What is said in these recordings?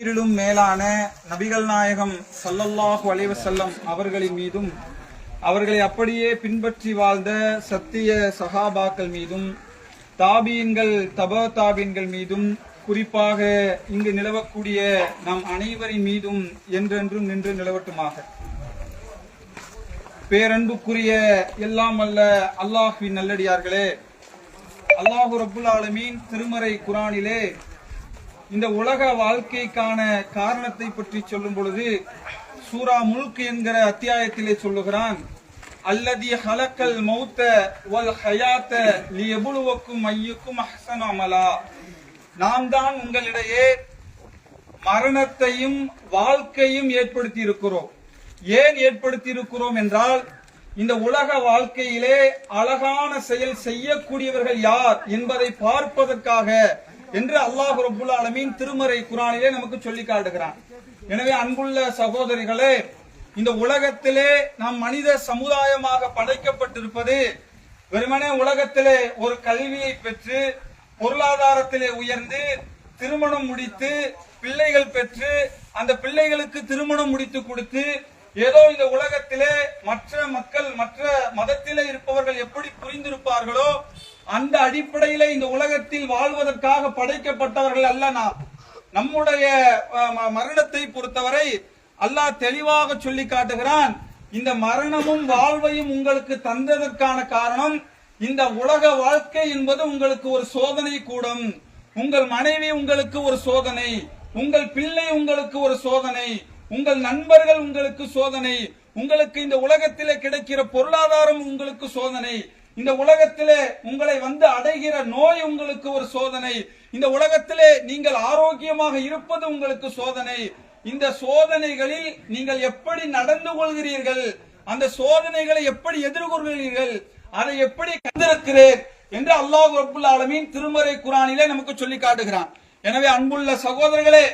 உயிரிலும் மேலான நபிகள் நாயகம் சல்லல்லாஹு அலைவசல்லம் அவர்களின் மீதும் அவர்களை அப்படியே பின்பற்றி வாழ்ந்த சத்திய சஹாபாக்கள் மீதும் தாபீன்கள் தப தாபீன்கள் மீதும் குறிப்பாக இங்கு நிலவக்கூடிய நம் அனைவரின் மீதும் என்றென்றும் நின்று நிலவட்டுமாக. பேரன்புக்குரிய எல்லாம் அல்ல அல்லாஹ்வின் நல்லடியார்களே அல்லாஹு ரபுல் ஆலமீன் திருமறை குரானிலே இந்த உலக வாழ்க்கைக்கான காரணத்தை பற்றி சொல்லும் பொழுது சூரா முல்க் என்கிற அத்தியாயத்திலே சொல்லுகிறான் அல்லதி ஹலக்கல் மௌத்த வல் ஹயாத்த லியபுலுவக்கும் ஐயுக்கும் அஹ்சன் அமலா. நாம் தான் உங்களிடையே மரணத்தையும் வாழ்க்கையும் ஏற்படுத்தி இருக்கிறோம் ஏன் ஏற்படுத்தி இருக்கிறோம் என்றால் இந்த உலக வாழ்க்கையிலே அழகான செயல் செய்யக்கூடியவர்கள் யார் என்பதை பார்ப்பதற்காக என்று அல்லாஹ் ரபுல் அலமீன் திருமறை குரானிலே நமக்கு சொல்லி காட்டுகிறான். எனவே அன்புள்ள சகோதரிகளே இந்த உலகத்திலே நாம் மனித சமுதாயமாக படைக்கப்பட்டிருப்பது வெறுமனே உலகத்திலே ஒரு கல்வியை பெற்று பொருளாதாரத்திலே உயர்ந்து திருமணம் முடித்து பிள்ளைகள் பெற்று அந்த பிள்ளைகளுக்கு திருமணம் முடித்து கொடுத்து ஏதோ இந்த உலகத்திலே மற்ற மக்கள் மற்ற மதத்திலே இருப்பவர்கள் எப்படி புரிந்திருப்பார்களோ அந்த அடிப்படையில இந்த உலகத்தில் வாழ்வதற்காக படைக்கப்பட்டவர்கள் அல்ல நாம். நம்முடைய மரணத்தை பொறுத்தவரை அல்லாஹ் தெளிவாக சொல்லி காட்டுகிறான். இந்த மரணமும் வாழ்வையும் உங்களுக்கு தந்ததற்கான காரணம் இந்த உலக வாழ்க்கை என்பது உங்களுக்கு ஒரு சோதனை கூடும். உங்கள் மனைவி உங்களுக்கு ஒரு சோதனை உங்கள் பிள்ளை உங்களுக்கு ஒரு சோதனை உங்கள் நண்பர்கள் உங்களுக்கு சோதனை உங்களுக்கு இந்த உலகத்திலே கிடைக்கிற பொருளாதாரம் உங்களுக்கு சோதனை இந்த உலகத்திலே உங்களை வந்து அடைகிற நோய் உங்களுக்கு ஒரு சோதனை. இந்த உலகத்திலே நீங்கள் ஆரோக்கியமாக இருப்பது உங்களுக்கு சோதனை. இந்த சோதனைகளில் நீங்கள் எப்படி நடந்து கொள்கிறீர்கள்? அந்த சோதனைகளை எப்படி எதிர்கொள்கிறீர்கள்? அதை எப்படி கண்டிருக்கிறேன்? என்று அல்லாஹ் அபுல் ஆலமின் திருமறை குரானிலே நமக்கு சொல்லி காட்டுகிறான். எனவே அன்புள்ள சகோதரர்களே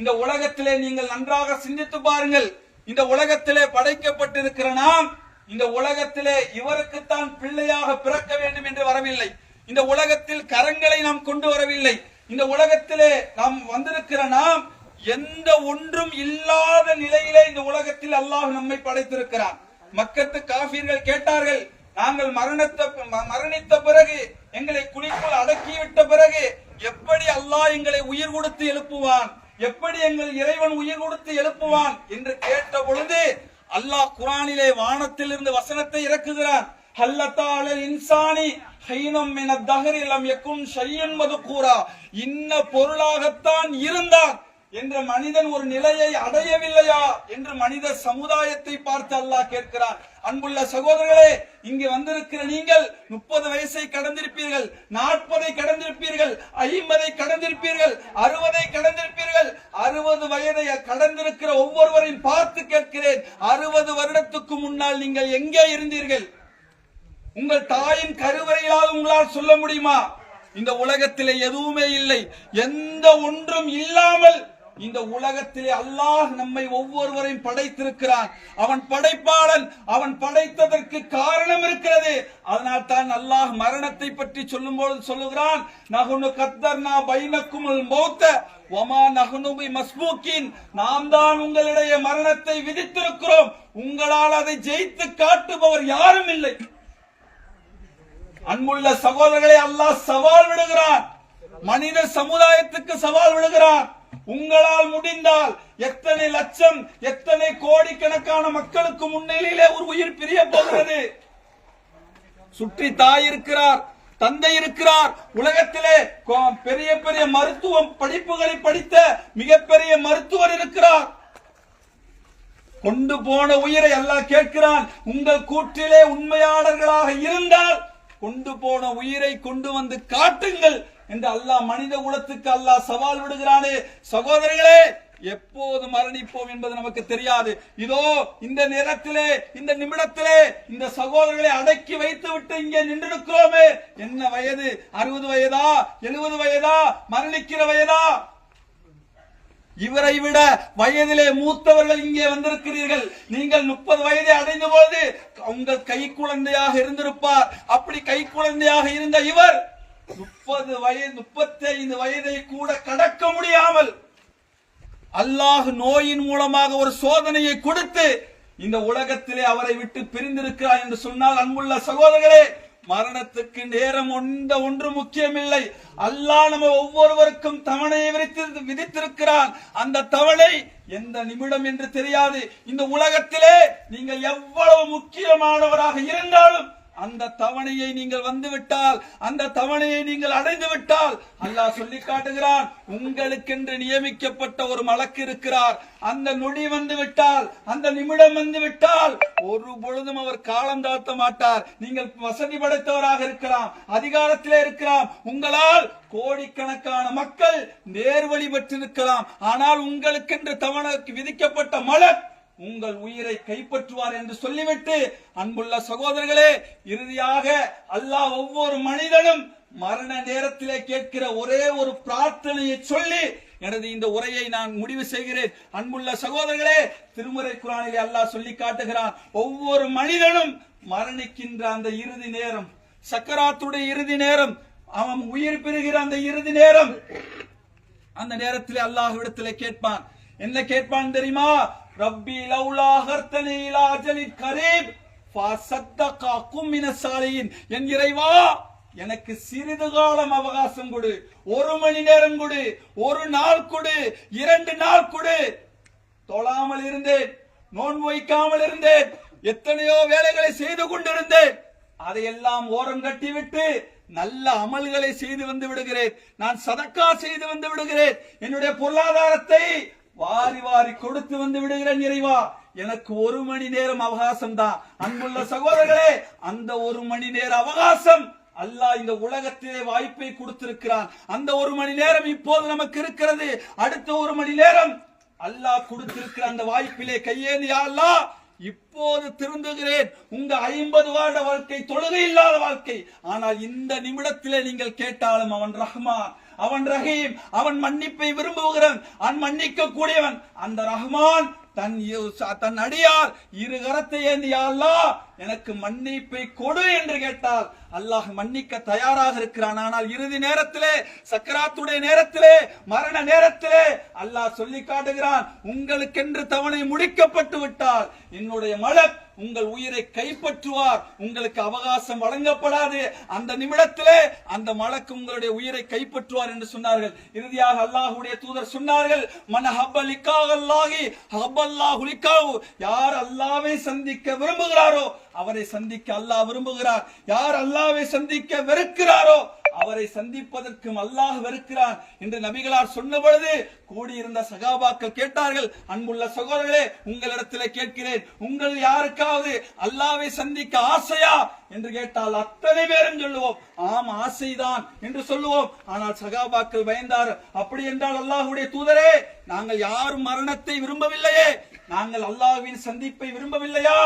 இந்த உலகத்திலே நீங்கள் நன்றாக சிந்தித்து பாருங்கள். இந்த உலகத்திலே படைக்கப்பட்டிருக்கிற நாம் இந்த உலகத்திலே இவருக்குத்தான் பிள்ளையாக பிறக்க வேண்டும் என்று வரவில்லை. இந்த உலகத்தில் கரங்களை நாம் கொண்டு வரவில்லை. இந்த உலகத்திலே நாம் வந்திருக்கிற நாம் எந்த ஒன்றும் இல்லாத நிலையிலே இந்த உலகத்தில் அல்லாஹ் நம்மை படைத்திருக்கிறார் மக்கத்து காபீர்கள் கேட்டார்கள் நாங்கள் மரணத்த மரணித்த பிறகு எங்களை குழிக்குள் அடக்கிவிட்ட பிறகு எப்படி அல்லாஹ் எங்களை உயிர் கொடுத்து எழுப்புவான்? எப்படி எங்கள் இறைவன் உயிர் கொடுத்து எழுப்புவான்? என்று கேட்ட பொழுது அல்லாஹ் குரானிலே வானத்திலிருந்து வசனத்தை இறக்குகிறான். ஹல்லத்தாளல் இன்சானி ஹைனம் என தகரிலம் எக்கும் ஷையன் கூறா இன்ன பொருளாகத்தான் இருந்தான் என்ற மனிதன் ஒரு நிலையை அடையவில்லையா என்று மனித சமுதாயத்தை பார்த்து அல்லாஹ் கேட்கிறான். அன்புள்ள சகோதரர்களே இங்கு வந்திருக்கிற நீங்கள் முப்பது வயசை கடந்திருப்பீர்கள் நாற்பதை கடந்திருப்பீர்கள் ஐம்பதை கடந்திருப்பீர்கள் அறுபதை கடந்திருப்பீர்கள் அறுபது வயதை கடந்திருக்கிற ஒவ்வொருவரையும் பார்த்து கேட்கிறேன். அறுபது வருடத்துக்கு முன்னால் நீங்கள் எங்கே இருந்தீர்கள்? உங்கள் தாயின் கருவறையால் உங்களால் சொல்ல முடியுமா? இந்த உலகத்திலே எதுவுமே இல்லை. எந்த ஒன்றும் இல்லாமல் இந்த உலகத்திலே அல்லாஹ் நம்மை ஒவ்வொருவரையும் படைத்திருக்கிறான். அவன் படைப்பாளன் அவன் படைத்ததற்கு காரணம் இருக்கிறது. அதனால் தான் அல்லாஹ் மரணத்தை பற்றி சொல்லும்போது சொல்லுகிறான் நகுனு கத்தர்னா பைனக்குமுல் மௌத்த ஒமா நகுனுபி மஸ்பூக்கின். நாம் தான் உங்களிடையே மரணத்தை விதித்திருக்கிறோம். உங்களால் அதை ஜெயித்து காட்டுபவர் யாரும் இல்லை. அன்புள்ள சகோதரர்களை அல்லாஹ் சவால் விடுகிறான். மனித சமுதாயத்துக்கு சவால் விடுகிறான். உங்களால் முடிந்தால் எத்தனை லட்சம் எத்தனை கோடிக்கணக்கான மக்களுக்கு முன்னிலையிலே ஒரு உயிர் பிரிய போகிறது. சுற்றி தாய் இருக்கிறார் தந்தை இருக்கிறார். உலகத்திலே பெரிய பெரிய மருத்துவம் படிப்புகளை படித்த மிகப்பெரிய மருத்துவர் இருக்கிறார். கொண்டு போன உயிரை எல்லாம் கேட்கிறான் உங்கள் கூற்றிலே உண்மையாளர்களாக இருந்தால் கொண்டு போன உயிரை கொண்டு வந்து காட்டுங்கள். என்று அல்லாஹ் மனித குலத்துக்கு அல்லாஹ் சவால் விடுகிறானே. சகோதரிகளே எப்போது மரணிப்போம் என்பது நமக்கு தெரியாது. இதோ இந்த நேரத்திலே இந்த நிமிடத்திலே இந்த சகோதரர்களை அடக்கி வைத்து விட்டு இங்கே நின்றிருக்கிறோமே. என்ன வயது? அறுபது வயதா? எழுபது வயதா? மரணிக்கிற வயதா? இவரை விட வயதிலே மூத்தவர்கள் இங்கே வந்திருக்கிறீர்கள். நீங்கள் முப்பது வயதை அடைந்த பொழுது உங்கள் கை குழந்தையாக இருந்திருப்பார். அப்படி கை குழந்தையாக இருந்த இவர் முப்பது வயது முப்பத்தி ஐந்து வயதை கூட கடக்க முடியாமல் அல்லாஹ் நோயின் மூலமாக ஒரு சோதனையை கொடுத்து இந்த உலகத்திலே அவரை விட்டு பிரிந்திருக்கிறார் என்று சொன்னால் அன்புள்ள சகோதரர்களே மரணத்துக்கு நேரம் ஒன்ற ஒன்று முக்கியமில்லை. அல்லாஹ் நம்ம ஒவ்வொருவருக்கும் தவணையை விரித்து விதித்திருக்கிறான். அந்த தவணை எந்த நிமிடம் என்று தெரியாது. இந்த உலகத்திலே நீங்கள் எவ்வளவு முக்கியமானவராக இருந்தாலும் அந்த தவணையை நீங்கள் வந்து விட்டால் அந்த தவணையை நீங்கள் அடைந்து விட்டால் அல்லாஹ் சொல்லி காட்டுகிறான் உங்களுக்கென்று நியமிக்கப்பட்ட ஒரு மலக்கு இருக்கிறார். அந்த நொடி வந்து விட்டால் அந்த நிமிடம் வந்து விட்டால் ஒரு பொழுதும் அவர் காலம் தாழ்த்த மாட்டார். நீங்கள் வசதி படைத்தவராக இருக்கலாம் அதிகாரத்திலே இருக்கலாம். உங்களால் கோடிக்கணக்கான மக்கள் நேர்வழி பெற்றிருக்கலாம். ஆனால் உங்களுக்கென்று தவணைக்கு விதிக்கப்பட்ட மலர் உங்கள் உயிரை கைப்பற்றுவார் என்று சொல்லிவிட்டு அன்புள்ள சகோதரர்களே இறுதியாக அல்லாஹ் ஒவ்வொரு மனிதனும் மரண நேரத்திலே கேட்கிற ஒரே ஒரு பிரார்த்தனையை சொல்லி எனது இந்த உரையை நான் முடிவு செய்கிறேன். அன்புள்ள சகோதரர்களே திருமுறை குரானிலே அல்லாஹ் சொல்லி காட்டுகிறான் ஒவ்வொரு மனிதனும் மரணிக்கின்ற அந்த இறுதி நேரம் சக்கராத்துடைய இறுதி நேரம் அவன் உயிர் பெறுகிற அந்த இறுதி நேரம் அந்த நேரத்தில் அல்லாஹ்விடத்திலே கேட்பான். என்ன கேட்பான் தெரியுமா? ரப்பி லௌலா ஹர்த்தனி இலா அஜலின் கரீப். ஃபஸத்தக அகும் என் இறைவா எனக்கு சிறிது காலம் அவகாசம் கொடு. ஒரு மணி நேரம் கொடு. ஒரு நாள் கொடு. இரண்டு நாள் கொடு. தொழாமல் இருந்தேன். நோன் வைக்காமல் இருந்தேன். எத்தனையோ வேலைகளை செய்து கொண்டிருந்தேன். அதையெல்லாம் ஓரம் கட்டிவிட்டு நல்ல அமல்களை செய்து வந்து விடுகிறேன். நான் சதக்கா செய்து வந்து விடுகிறேன். என்னுடைய பொருளாதாரத்தை வாரி வாரி கொடுத்து வந்து விடுகிறேன் இறைவா. எனக்கு ஒரு மணி நேரம் அவகாசம் தான் அன்புள்ள சகோதரர்களே அந்த ஒரு மணி நேர அவகாசம் அல்லாஹ் இந்த உலகத்திலே வாய்ப்பை கொடுத்திருக்கிறான். அந்த ஒரு மணி நேரம் இப்போது நமக்கு இருக்கிறது. அடுத்த ஒரு மணி நேரம் அல்லாஹ் கொடுத்திருக்கிற அந்த வாய்ப்பிலே கையேந்தியா அல்லாஹ் இப்போது திருந்துகிறேன். உங்க ஐம்பது வருட வாழ்க்கை தொழுகை இல்லாத வாழ்க்கை. ஆனால் இந்த நிமிடத்திலே நீங்கள் கேட்டாலும் அவன் ரஹ்மான் அவன் ரஹீம் அவன் மன்னிப்பை விரும்புகிறவன் அவன் மன்னிக்க கூடியவன் அந்த ரஹ்மான் தன் தன் அடியார் இரு கரத்தை ஏந்தி அல்லாஹ் எனக்கு மன்னிப்பை கொடு என்று கேட்டால் அல்லாஹ் மன்னிக்க தயாராக இருக்கிறான். ஆனால் இறுதி நேரத்திலே சக்கராத்துடைய நேரத்திலே மரண நேரத்திலே அல்லாஹ் சொல்லி காட்டுகிறான் உங்களுக்கென்று தவணை முடிக்கப்பட்டு விட்டால் என்னுடைய மலக் உங்கள் உயிரை கைப்பற்றுவார். உங்களுக்கு அவகாசம் வழங்கப்படாது. அந்த நிமிடத்திலே அந்த மலக்கு உங்களுடைய உயிரை கைப்பற்றுவார் என்று சொன்னார்கள். இறுதியாக அல்லாஹுடைய தூதர் சொன்னார்கள் மன ஹப்பலிக்காக அல்லாஹி ஹப்பல்லாஹுலிக்காவு யார் அல்லாவை சந்திக்க விரும்புகிறாரோ அவரை சந்திக்க அல்லாஹ் விரும்புகிறார். யார் அல்லாவை சந்திக்க வெறுக்கிறாரோ அவரை சந்திப்பதற்கும் அல்லாஹ் வெறுக்கிறான் என்று நபிகளார் சொன்ன பொழுது கூடியிருந்த சகாபாக்கள் கேட்டார்கள் அன்புள்ள சகோதரர்களே உங்களிடத்தில் கேட்கிறேன் உங்கள் யாருக்காவது அல்லாவை சந்திக்க ஆசையா? என்று கேட்டால் அத்தனை பேரும் சொல்லுவோம். ஆம் ஆசைதான் என்று சொல்லுவோம். ஆனால் சகாபாக்கள் பயந்தார் அப்படி என்றால் அல்லாஹுடைய தூதரே நாங்கள் யாரும் மரணத்தை விரும்பவில்லையே நாங்கள் அல்லாஹ்வின் சந்திப்பை விரும்பவில்லையா?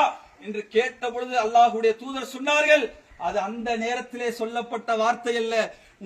என்று கேட்ட பொழுது அல்லாஹுடைய தூதர் சொன்னார்கள். அது அந்த நேரத்திலே சொல்லப்பட்ட வார்த்தை அல்ல.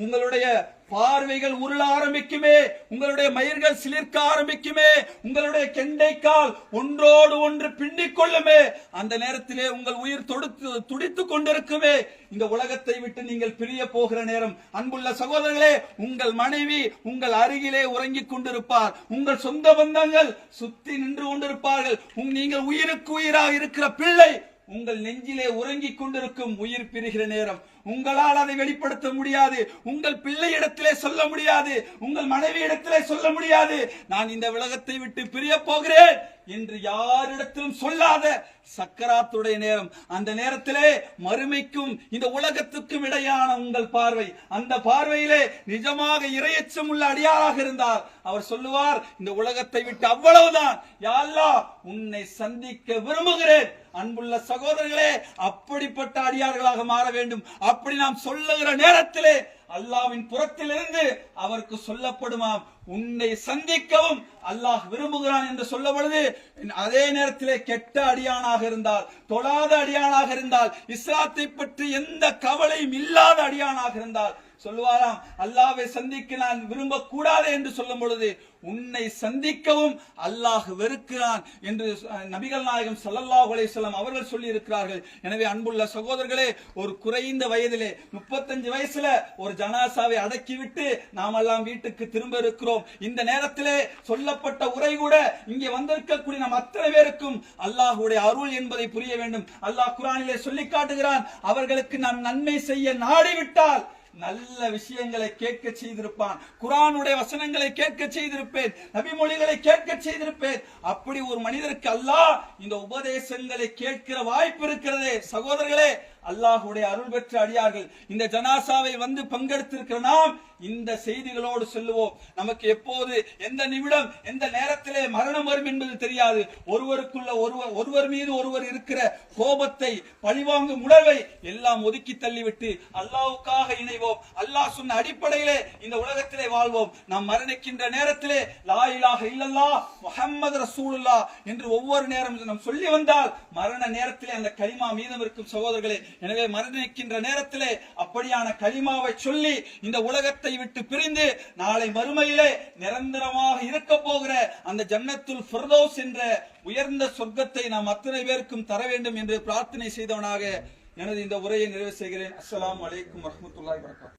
உங்களுடைய பார்வைகள் உருள ஆரம்பிக்குமே உங்களுடைய மயிர்கள் சிலிர்க்க ஆரம்பிக்குமே உங்களுடைய கெண்டைக்கால் ஒன்றோடு ஒன்று பின்னிக் கொள்ளுமே அந்த நேரத்திலே உங்கள் உயிர் தொடுத்து துடித்துக் கொண்டிருக்குமே. இந்த உலகத்தை விட்டு நீங்கள் பிரிய போகிற நேரம். அன்புள்ள சகோதரர்களே உங்கள் மனைவி உங்கள் அருகிலே உறங்கிக் கொண்டிருப்பார். உங்கள் சொந்த பந்தங்கள் சுத்தி நின்று கொண்டிருப்பார்கள். நீங்கள் உயிருக்கு உயிராக இருக்கிற பிள்ளை உங்கள் நெஞ்சிலே உறங்கிக் கொண்டிருக்கும் உயிர் பிரிகிற நேரம். உங்களால் அதை வெளிப்படுத்த முடியாது. உங்கள் பிள்ளை இடத்திலே சொல்ல முடியாது. உங்கள் மனைவி இடத்திலே சொல்ல முடியாது. நான் இந்த உலகத்தை விட்டு பிரிய போகிறேன் என்று யாரிடத்திலும் சொல்லாத சக்கராத்துடைய நேரம். அந்த நேரத்திலே மறுமைக்கும் இந்த உலகத்துக்கும் இடையான உங்கள் பார்வை. அந்த பார்வையிலே நிஜமாக இரையச்சம் உள்ள அடியாராக இருந்தார். அவர் சொல்லுவார் இந்த உலகத்தை விட்டு அவ்வளவுதான். யாழ்லா உன்னை சந்திக்க விரும்புகிறேன். அன்புள்ள சகோதரர்களே அப்படிப்பட்ட அடியார்களாக மாற வேண்டும். அப்படி நாம் சொல்லுகிற நேரத்திலே அல்லாவின் புறத்திலிருந்து அவருக்கு சொல்லப்படுமாம். உன்னை சந்திக்கவும் அல்லாஹ் விரும்புகிறான் என்று சொல்ல பொழுது அதே நேரத்திலே கெட்ட அடியானாக இருந்தால் தொழாத அடியானாக இருந்தால் இஸ்லாத்தை பற்றி எந்த கவலையும் இல்லாத அடியானாக இருந்தால் சொல்லுவாராம் அல்லாவை சந்திக்க நான் விரும்பக்கூடாது என்று சொல்லும் பொழுது உன்னை சந்திக்கவும் அல்லாஹ் வெறுக்கிறான் என்று நபிகள் நாயகம் ஸல்லல்லாஹு அலைஹி அவர்கள் சொல்லி இருக்கிறார்கள் எனவே அன்புள்ள சகோதரர்களே ஒரு குறைந்த வயதிலே முப்பத்தஞ்சு வயசுல ஒரு ஜனாசாவை அடக்கிவிட்டு நாமெல்லாம் வீட்டுக்கு திரும்ப இருக்கிறோம். இந்த நேரத்திலே சொல்லப்பட்ட உரை கூட இங்கே வந்திருக்கக்கூடிய நம் அத்தனை பேருக்கும் அல்லாஹுடைய அருள் என்பதை புரிய வேண்டும். அல்லாஹ் குரானிலே சொல்லி காட்டுகிறான் அவர்களுக்கு நான் நன்மை செய்ய நாடிவிட்டால் நல்ல விஷயங்களை கேட்க செய்திருப்பான். குரானுடைய வசனங்களை கேட்க செய்திருப்பேன். நபிமொழிகளை கேட்க செய்திருப்பேன். அப்படி ஒரு மனிதருக்கு அல்ல இந்த உபதேசங்களை கேட்கிற வாய்ப்பு இருக்கிறதே. சகோதரர்களே அல்லாஹுடைய அருள் பெற்ற அடியார்கள். இந்த ஜனாசாவை வந்து பங்கெடுத்திருக்கிற நாம் இந்த செய்திகளோடு சொல்லுவோம். நமக்கு எப்போது எந்த நிமிடம் எந்த நேரத்திலே மரணம் வரும் என்பது தெரியாது. ஒருவருக்குள்ள ஒருவர் ஒருவர் மீது ஒருவர் இருக்கிற கோபத்தை பழிவாங்கும் உணர்வை எல்லாம் ஒதுக்கி தள்ளிவிட்டு அல்லாவுக்காக இணைவோம். அல்லாஹ் சொன்ன அடிப்படையிலே இந்த உலகத்திலே வாழ்வோம். நாம் மரணிக்கின்ற நேரத்திலே லா இல்லல்லா இல்லல்லாஹ் ரசூலுல்லா என்று ஒவ்வொரு நேரம் நாம் சொல்லி வந்தால் மரண நேரத்திலே அந்த கலிமா மீதம் இருக்கும் சகோதரர்களே எனவே மரணிக்கின்ற நேரத்திலே அப்படியான களிமாவை சொல்லி இந்த உலகத்தை விட்டு பிரிந்து நாளை மறுமையிலே நிரந்தரமாக இருக்க போகிற அந்த ஜன்னத்துல் ஃபிர்தௌஸ் என்ற உயர்ந்த சொர்க்கத்தை நாம் அத்தனை பேருக்கும் தர வேண்டும் என்று பிரார்த்தனை செய்தவனாக எனது இந்த உரையை நிறைவு செய்கிறேன். அஸ்லாம் அலைக்கும் வரமத்துல்லாய் வபரகாத்துஹு.